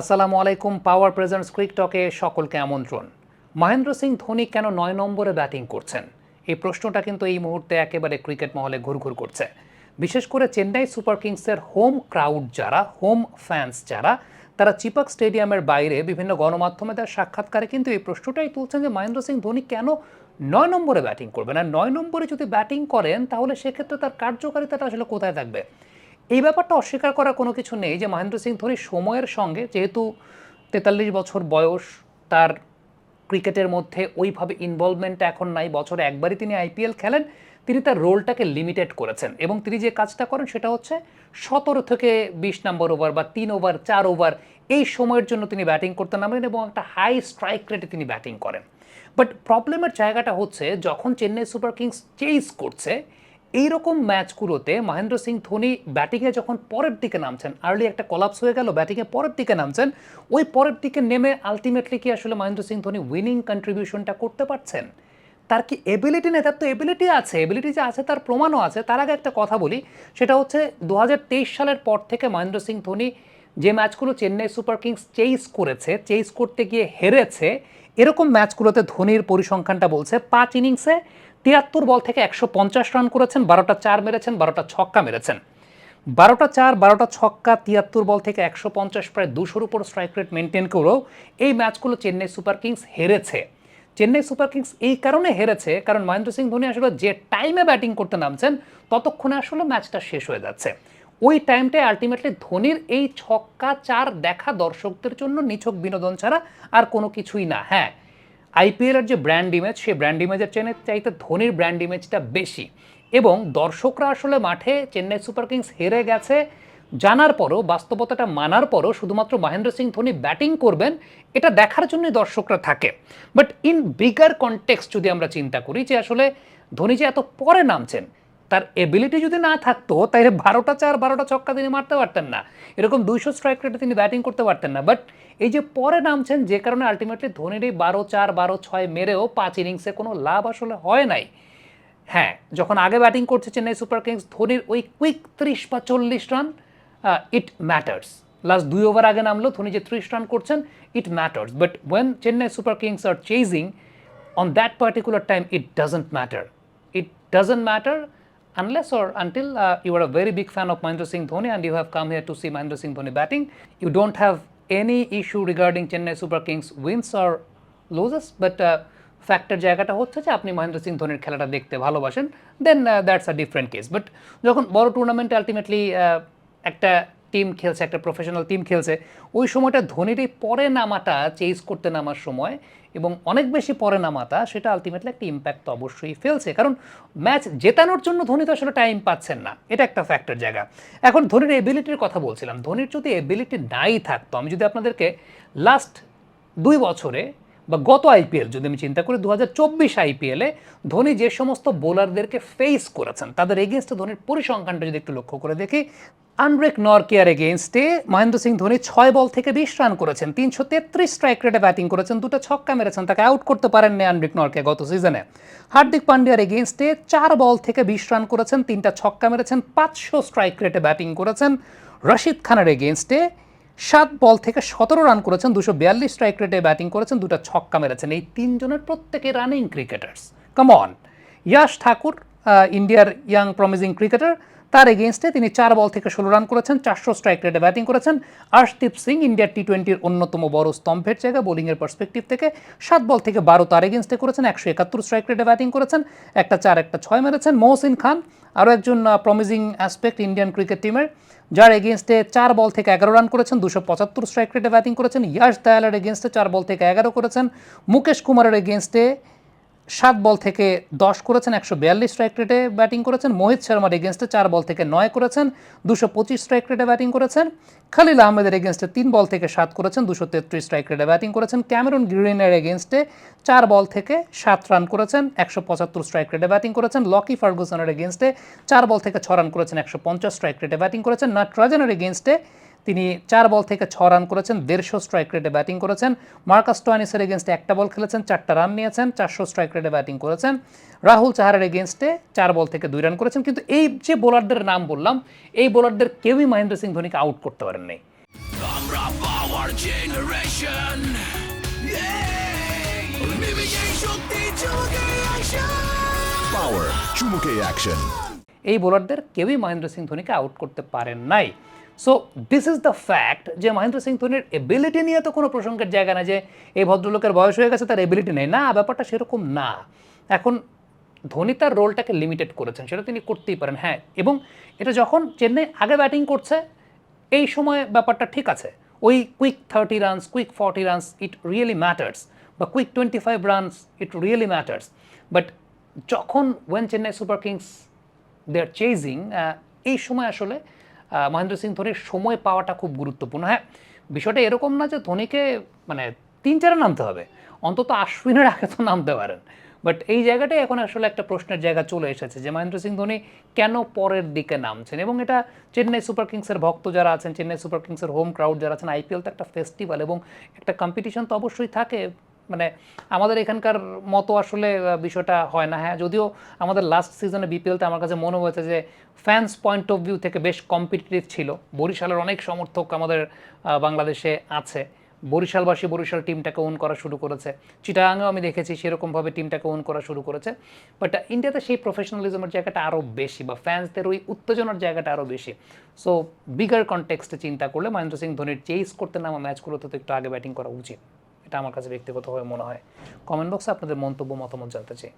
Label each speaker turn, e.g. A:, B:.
A: আসসালামু আলাইকুম পাওয়ার presents quick টকে সকলকে আমন্ত্রণ। মহেন্দ্র সিং ধোনি কেন নয় নম্বরে ব্যাটিং করছেন? এই প্রশ্নটা কিন্তু এই মুহূর্তে একেবারে ক্রিকেট মহলে ঘুরঘুর করছে। বিশেষ করে চেন্নাই সুপার কিংসের হোম ক্রাউড যারা, হোম ফ্যান্স যারা, তারা চিপাক স্টেডিয়ামের বাইরে বিভিন্ন গণমাধ্যমে তার সাক্ষাৎকারে কিন্তু এই প্রশ্নটাই তুলছেন যে মহেন্দ্র সিং ধোনি কেন নয় নম্বরে ব্যাটিং করবেন? আর নয় নম্বরে যদি ব্যাটিং করেন, তাহলে সেক্ষেত্রে তার কার্যকারিতাটা আসলে কোথায় থাকবে? এই ব্যাপারটা অস্বীকার করার কোনো কিছু নেই যে মহেন্দ্র সিং ধোনি সময়ের সঙ্গে যেহেতু তেতাল্লিশ বছর বয়স, তার ক্রিকেটের মধ্যে ওইভাবে ইনভলভমেন্টটা এখন নাই। বছরে একবারই তিনি আইপিএল খেলেন, তিনি তার রোলটাকে লিমিটেড করেছেন এবং তিনি যে কাজটা করেন সেটা হচ্ছে সতেরো থেকে বিশ নম্বর ওভার বা তিন ওভার চার ওভার এই সময়ের জন্য তিনি ব্যাটিং করতে নামেন এবং একটা হাই স্ট্রাইক রেটে তিনি ব্যাটিং করেন। বাট প্রবলেমের জায়গাটা হচ্ছে যখন চেন্নাই সুপার কিংস চেস করছে এইরকম ম্যাচগুলোতে মহেন্দ্র সিং ধোনি ব্যাটিংয়ে যখন পরের দিকে নামছেন আর্লি একটা কলাপস হয়ে গেল, ব্যাটিংয়ে পরের দিকে নামছেন, ওই পরের দিকে নেমে আলটিমেটলি কি আসলে মহেন্দ্র সিং ধোনি উইনিং কন্ট্রিবিউশনটা করতে পারছেন? তার কি এবিলিটি নেই? তার তো এবিলিটি আছে এবিলিটি যে আছে তার প্রমাণও আছে। তার আগে একটা কথা বলি, সেটা হচ্ছে দু হাজার তেইশ সালের পর থেকে মহেন্দ্র সিং ধোনি যে ম্যাচগুলো চেন্নাই সুপার কিংস চেইস করেছে চেইস করতে গিয়ে হেরেছে এরকম ম্যাচগুলোতে ধোনির পরিসংখ্যানটা বলছে, পাঁচ ইনিংসে তিয়াত্তর বল থেকে একশো পঞ্চাশ রান করেছেন, বারোটা চার মেরেছেন, বারোটা ছক্কা মেরেছেন। বারোটা চার, বারোটা ছক্কা, তিয়াত্তর বল থেকে একশো পঞ্চাশ, প্রায় দুশোর উপর স্ট্রাইক রেট মেনটেন করেও এই ম্যাচগুলো চেন্নাই সুপার কিংস হেরেছে। চেন্নাই সুপার কিংস এই কারণে হেরেছে, কারণ মহেন্দ্র সিং ধোনি আসলে যে টাইমে ব্যাটিং করতে নামছেন, ততক্ষণে আসলে ম্যাচটা শেষ হয়ে যাচ্ছে। ওই টাইমটায় আলটিমেটলি ধোনির এই ছক্কা চার দেখা দর্শকদের জন্য নিছক বিনোদন ছাড়া আর কোনো কিছুই না। হ্যাঁ আইপিএলের যে ব্র্যান্ড ইমেজ সেই ব্র্যান্ড ইমেজের চেনের চাইতে ধোনির ব্র্যান্ড ইমেজটা বেশি। এবং দর্শকরা আসলে মাঠে চেন্নাই সুপার কিংস হেরে গেছে, জানার পরও, বাস্তবতাটা মানার পরও শুধুমাত্র মহেন্দ্র সিং ধোনি ব্যাটিং করবেন, এটা দেখার জন্যই দর্শকরা থাকে। বাট ইন বিগার কনটেক্সট যদি আমরা চিন্তা করি যে আসলে ধোনি যে এত পরে নামছেন তার এবিলিটি যদি না থাকতো তাহলে বারোটা চার, বারোটা ছক্কা তিনি মারতে পারতেন না। এরকম দুইশো স্ট্রাইক রেটে তিনি ব্যাটিং করতে পারতেন না। বাট এই যে পরে নামছেন, যে কারণে আলটিমেটলি ধোনির এই বারো চার, বারো ছয় মেরেও পাঁচ ইনিংসে কোনো লাভ আসলে হয় নাই। হ্যাঁ যখন আগে ব্যাটিং করছে চেন্নাই সুপার কিংস, ধোনির ওই কুইক ত্রিশ বা চল্লিশ রান ইট ম্যাটার্স লাস্ট দুই ওভার আগে নামলো, ধোনি যে ত্রিশ রান করছেন it matters but when Chennai super kings are chasing on that particular time it doesn't matter it doesn't matter unless or until uh, you are a very big fan of Mahendra Singh Dhoni and you have come here to see Mahendra Singh Dhoni batting you don't have any issue regarding Chennai Super Kings wins or loses but uh, factor জায়গাটা হচ্ছে যে আপনি মহেন্দ্র সিং ধোনির খেলাটা দেখতে ভালোবাসেন then that's a different case but যখন বড় টুর্নামেন্টে আলটিমেটলি একটা টিম খেলছে, একটা প্রফেশনাল টিম খেলছে, ওই সময়টা ধোনির এই পরে নামাটা চেজ করতে নামার সময় এবং অনেক বেশি পরে নামাটা, সেটা আলটিমেটলি একটা ইম্প্যাক্ট তো অবশ্যই ফেলছে। কারণ ম্যাচ জেতানোর জন্য ধোনি তো আসলে টাইম পাচ্ছেন না। এটা একটা ফ্যাক্টর জায়গা। এখন ধোনির এবিলিটির কথা বলছিলাম। ধোনির যদি এবিলিটি নাই থাকতো, আমি যদি আপনাদেরকে লাস্ট দুই বছরে বা গত আইপিএল যদি আমি চিন্তা করি দু হাজার চব্বিশ আইপিএলে ধোনি যে সমস্ত বোলারদেরকে ফেস করেছেন, তাদের এগেনস্টে ধোনির পরিসংখ্যানটা যদি একটু লক্ষ্য করে দেখি আনব্রেক নরকিয়ার এগেনস্টে মহেন্দ্র সিং ধোনি ছয় বল থেকে বিশ রান করেছেন, তিনশো তেত্রিশ স্ট্রাইক রেটে ব্যাটিং করেছেন, দুটো ছক্কা মেরেছেন, তাকে আউট করতে পারেননি আনব্রেক নরকিয়া গত সিজনে হার্দিক পান্ডিয়ার এগেনস্টে চার বল থেকে বিশ রান করেছেন, তিনটা ছক্কা মেরেছেন, পাঁচশো স্ট্রাইক রেটে ব্যাটিং করেছেন। রশিদ খানের এগেনস্টে সাত বল থেকে সতেরো রান করেছেন, দুশো বিয়াল্লিশ স্ট্রাইক রেটে ব্যাটিং করেছেন, দুটো ছক্কা মেরেছেন। এই তিনজনের প্রত্যেকে running cricketers common Yash Thakur ইন্ডিয়ার ইয়াং প্রমিজিং ক্রিকেটার তার এগেনস্টে তিনি চার বল থেকে ষোলো রান করেছেন, চারশো স্ট্রাইক রেটে ব্যাটিং করেছেন। আর্শদীপ সিং ইন্ডিয়ার টি টোয়েন্টির অন্যতম বড় স্তম্ভের জায়গা বোলিংয়ের পার্সপেক্টিভ থেকে সাত বল থেকে বারো তার এগেনস্টে করেছেন, একশো একাত্তর স্ট্রাইক রেটে ব্যাটিং করেছেন, একটা চার, একটা ছয় মেরেছেন। মহসিন খান, আরও একজন প্রমিজিং অ্যাসপেক্ট ইন্ডিয়ান ক্রিকেট টিমের যার এগেনস্টে চার বল থেকে এগারো রান করেছেন, দুশো পঁচাত্তর স্ট্রাইক রেটে ব্যাটিং করেছেন। ইয়াশ দয়ালের এগেনস্টে চার বল থেকে এগারো করেছেন। মুকেশ কুমারের এগেনস্টে সাত বল থেকে দশ করেছেন, একশো বিয়াল্লিশ স্ট্রাইক রেটে ব্যাটিং করেছেন। মোহিত শর্মার এগেনস্টে চার বল থেকে নয় করেছেন, দুশো পঁচিশ স্ট্রাইক রেটে ব্যাটিং করেছেন। খালিল আহমেদের এগেনস্টে তিন বল থেকে সাত করেছেন, দুশো তেত্রিশ স্ট্রাইক রেটে ব্যাটিং করেছেন। ক্যামেরন গ্রিনের এগেনস্টে চার বল থেকে সাত রান করেছেন, একশো পঁচাত্তর স্ট্রাইক রেটে ব্যাটিং করেছেন। লকি ফার্গুসনের এগেনস্টে চার বল থেকে ছ রান করেছেন, একশো পঞ্চাশ স্ট্রাইক রেটে ব্যাটিং করেছেন। নাটরাজনের এগেনস্টে তিনি চার বল থেকে ছ রান করেছেন দেড়শো স্ট্রাইক রেটে ব্যাটিং করেছেন। মার্কাস টোয়ানিসের এগেনস্টে একটা বল খেলেছেন চারটা রান নিয়েছেন চারশো স্ট্রাইক রেটে ব্যাটিং করেছেন। রাহুল চাহারের এগেনস্টে চার বল থেকে দুই রান করেছেন। কিন্তু এই যে বোলারদের নাম বললাম এই বোলারদের কেউই মহেন্দ্র সিং ধোনিকে আউট করতে পারেন নাই
B: পাওয়ার চুমুকে
C: অ্যাকশন
A: এই বোলারদের কেউই মহেন্দ্র সিং ধোনিকে আউট করতে পারেন নাই। So this is the fact যে মহেন্দ্র সিং ধোনির এবিলিটি নিয়ে তো কোনো প্রসঙ্গের জায়গা না যে এই ভদ্রলোকের বয়স হয়ে গেছে, তার এবিলিটি নেই। না, ব্যাপারটা সেরকম না। এখন ধোনি তার রোলটাকে লিমিটেড করেছেন, সেটা তিনি করতেই পারেন হ্যাঁ। এবং এটা যখন চেন্নাই আগে ব্যাটিং করছে, এই সময় ব্যাপারটা ঠিক আছে। ওই quick thirty runs quick forty runs it really matters বা quick twenty five runs it really matters but যখন when Chennai super kings they are chasing এই সময় আসলে মহেন্দ্র সিং ধোনির সময় পাওয়াটা খুব গুরুত্বপূর্ণ। হ্যাঁ বিষয়টা এরকম না যে ধোনিকে মানে তিন চারে নামতে হবে। অন্তত আশ্বিনের আগে তো নামতে পারেন। বাট এই জায়গাটাই এখন আসলে একটা প্রশ্নের জায়গা চলে এসেছে যে মহেন্দ্র সিং ধোনি কেন পরের দিকে নামছেন? এবং এটা চেন্নাই সুপার কিংসের ভক্ত যারা আছেন, চেন্নাই সুপার কিংসের হোম ক্রাউড যারা আছেন আইপিএল তো একটা ফেস্টিভ্যাল এবং একটা কম্পিটিশন তো অবশ্যই থাকে। মানে আমাদের এখানকার মতো আসলে বিষয়টা হয় না। হ্যাঁ যদিও আমাদের লাস্ট সিজনে বিপিএলতে আমার কাছে মনে হয়েছে যে ফ্যান্স পয়েন্ট অফ ভিউ থেকে বেশ কম্পিটিটিভ ছিল। বরিশালের অনেক সমর্থক আমাদের বাংলাদেশে আছে। বরিশালবাসী বরিশাল টিমটাকে ওন করা শুরু করেছে। চিটাগাঙেও আমি দেখেছি সেরকমভাবে টিমটাকে ওন করা শুরু করেছে। বাট ইন্ডিয়াতে সেই প্রফেশনালিজমের জায়গাটা আরও বেশি বা ফ্যান্সদের ওই উত্তেজনার জায়গাটা আরও বেশি। সো বিগার কনটেক্সটে চিন্তা করলে মহেন্দ্র সিং ধোনির চেস করতে নামা ম্যাচগুলোতে তো একটু আগে ব্যাটিং করা উচিত। এটা আমার কাছে ব্যক্তিগতভাবে মনে হয়। কমেন্ট বক্সে আপনাদের মন্তব্য মতামত জানতে চাই।